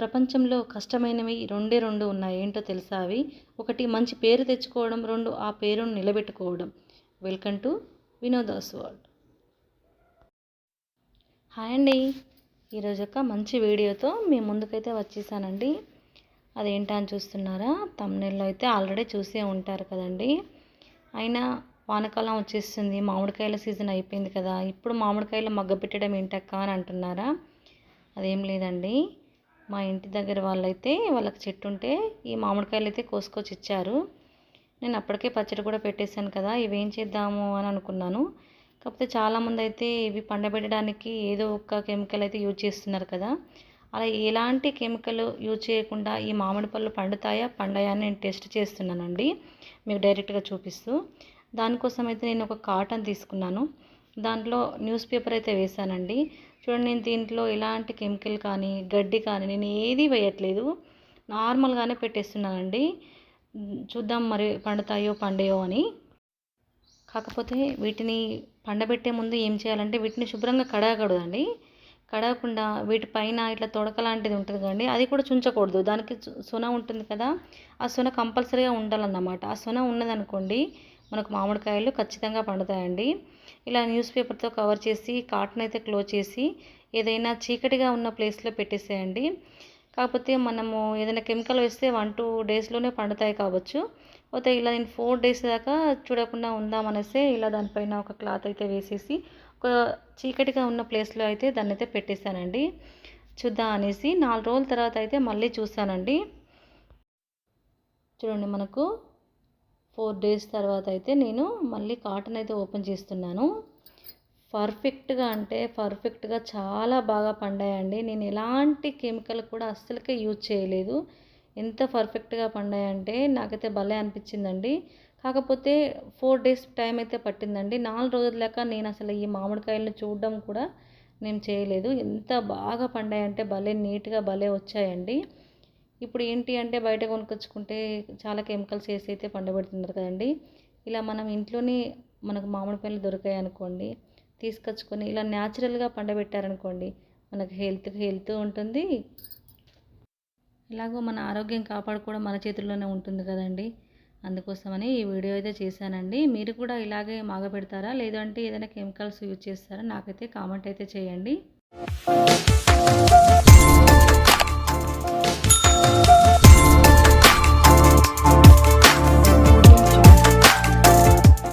ప్రపంచంలో కష్టమైనవి రెండే రెండు ఉన్నాయి ఏంటో తెలుసా అవి? ఒకటి మంచి పేరు తెచ్చుకోవడం రెండు ఆ పేరును నిలబెట్టుకోవడం. Welcome to Vinoda's world. Hi అండి. ఈరోజు ఒక మంచి వీడియోతో మీ ముందుకైతే వచ్చేసానండి. అదేంటా అని చూస్తున్నారా? తమ్నెల్లో అయితే ఆల్రెడీ చూసే ఉంటారు కదండి. అయినా వానకాలం వచ్చేస్తుంది మామిడికాయల సీజన్ అయిపోయింది కదా. ఇప్పుడు మామిడికాయలు మగ్గ పెట్టడం ఏంటక్క అని అంటున్నారా? అదేం లేదండి. మా ఇంటి దగ్గర వాళ్ళైతే వాళ్ళకి చెట్టు ఉంటే ఈ మామిడికాయలు అయితే కోసుకొచ్చి ఇచ్చారు. నేను అప్పటికే పచ్చడి కూడా పెట్టేశాను కదా ఇవేం చేద్దాము అని అనుకున్నాను. కాకపోతే చాలామంది అయితే ఇవి పండబెట్టడానికి ఏదో ఒక కెమికల్ అయితే యూజ్ చేస్తున్నారు కదా. అలా ఎలాంటి కెమికల్ యూజ్ చేయకుండా ఈ మామిడి పళ్ళు పండుతాయా పండాయా అని నేను టెస్ట్ చేస్తున్నానండి. మీకు డైరెక్ట్గా చూపిస్తూ. దానికోసం అయితే నేను ఒక కాటన్ తీసుకున్నాను. దాంట్లో న్యూస్ పేపర్ అయితే వేశానండి. చూడండి నేను దీంట్లో ఎలాంటి కెమికల్ కానీ గడ్డి కానీ నేను ఏది వేయట్లేదు. నార్మల్గానే పెట్టేస్తున్నానండి. చూద్దాం మరి పండుతాయో పండయో అని. కాకపోతే వీటిని పండబెట్టే ముందు ఏం చేయాలంటే వీటిని శుభ్రంగా కడగకూడదండి. కడగకుండా వీటిపైన ఇట్లా తొడక లాంటిది ఉంటుంది కదండి అది కూడా చుంచకూడదు. దానికి సొన ఉంటుంది కదా ఆ సొన కంపల్సరీగా ఉండాలన్నమాట. ఆ సొన ఉన్నదనుకోండి మనకు మామిడికాయలు ఖచ్చితంగా పండుతాయండి. ఇలా న్యూస్ పేపర్తో కవర్ చేసి కాటన్ అయితే క్లోజ్ చేసి ఏదైనా చీకటిగా ఉన్న ప్లేస్లో పెట్టేసేయండి. కాకపోతే మనము ఏదైనా కెమికల్ వేస్తే వన్ టూ డేస్లోనే పండుతాయి కావచ్చు. పోతే ఇలా నేను ఫోర్ డేస్ దాకా చూడకుండా ఉందామనేసి ఇలా దానిపైన ఒక క్లాత్ అయితే వేసేసి ఒక చీకటిగా ఉన్న ప్లేస్లో అయితే దాన్ని అయితే పెట్టేశానండి. చూద్దాం అనేసి నాలుగు రోజుల తర్వాత అయితే మళ్ళీ చూసానండి చూడండి మనకు ఫోర్ డేస్ తర్వాత అయితే నేను మళ్ళీ కాటన్ అయితే ఓపెన్ చేస్తున్నాను. పర్ఫెక్ట్గా అంటే పర్ఫెక్ట్గా చాలా బాగా పండాయండి. నేను ఎలాంటి కెమికల్ కూడా అస్సలకే యూజ్ చేయలేదు. ఎంత పర్ఫెక్ట్గా పండాయంటే నాకైతే భలే అనిపించిందండి. కాకపోతే ఫోర్ డేస్ టైం అయితే పట్టిందండి. నాలుగు రోజుల దాకా నేను అసలు ఈ మామిడికాయలను చూడడం కూడా నేను చేయలేదు. ఎంత బాగా పండాయంటే భలే నీట్గా భలే వచ్చాయండి. ఇప్పుడు ఏంటి అంటే బయట కొనుక్కొచ్చుకుంటే చాలా కెమికల్స్ వేసి అయితే పండబెడుతున్నారు కదండి. ఇలా మనం ఇంట్లోనే మనకు మామిడికాయలు దొరికాయి అనుకోండి తీసుకొచ్చుకొని ఇలా న్యాచురల్గా పండబెట్టారనుకోండి మనకు హెల్త్ హెల్త్ ఉంటుంది. ఇలాగో మన ఆరోగ్యం కాపాడుకోవడం మన చేతుల్లోనే ఉంటుంది కదండి. అందుకోసమని ఈ వీడియో అయితే చేశానండి. మీరు కూడా ఇలాగే మాగ పెడతారా లేదంటే ఏదైనా కెమికల్స్ యూజ్ చేస్తారా? నాకైతే కామెంట్ అయితే చేయండి.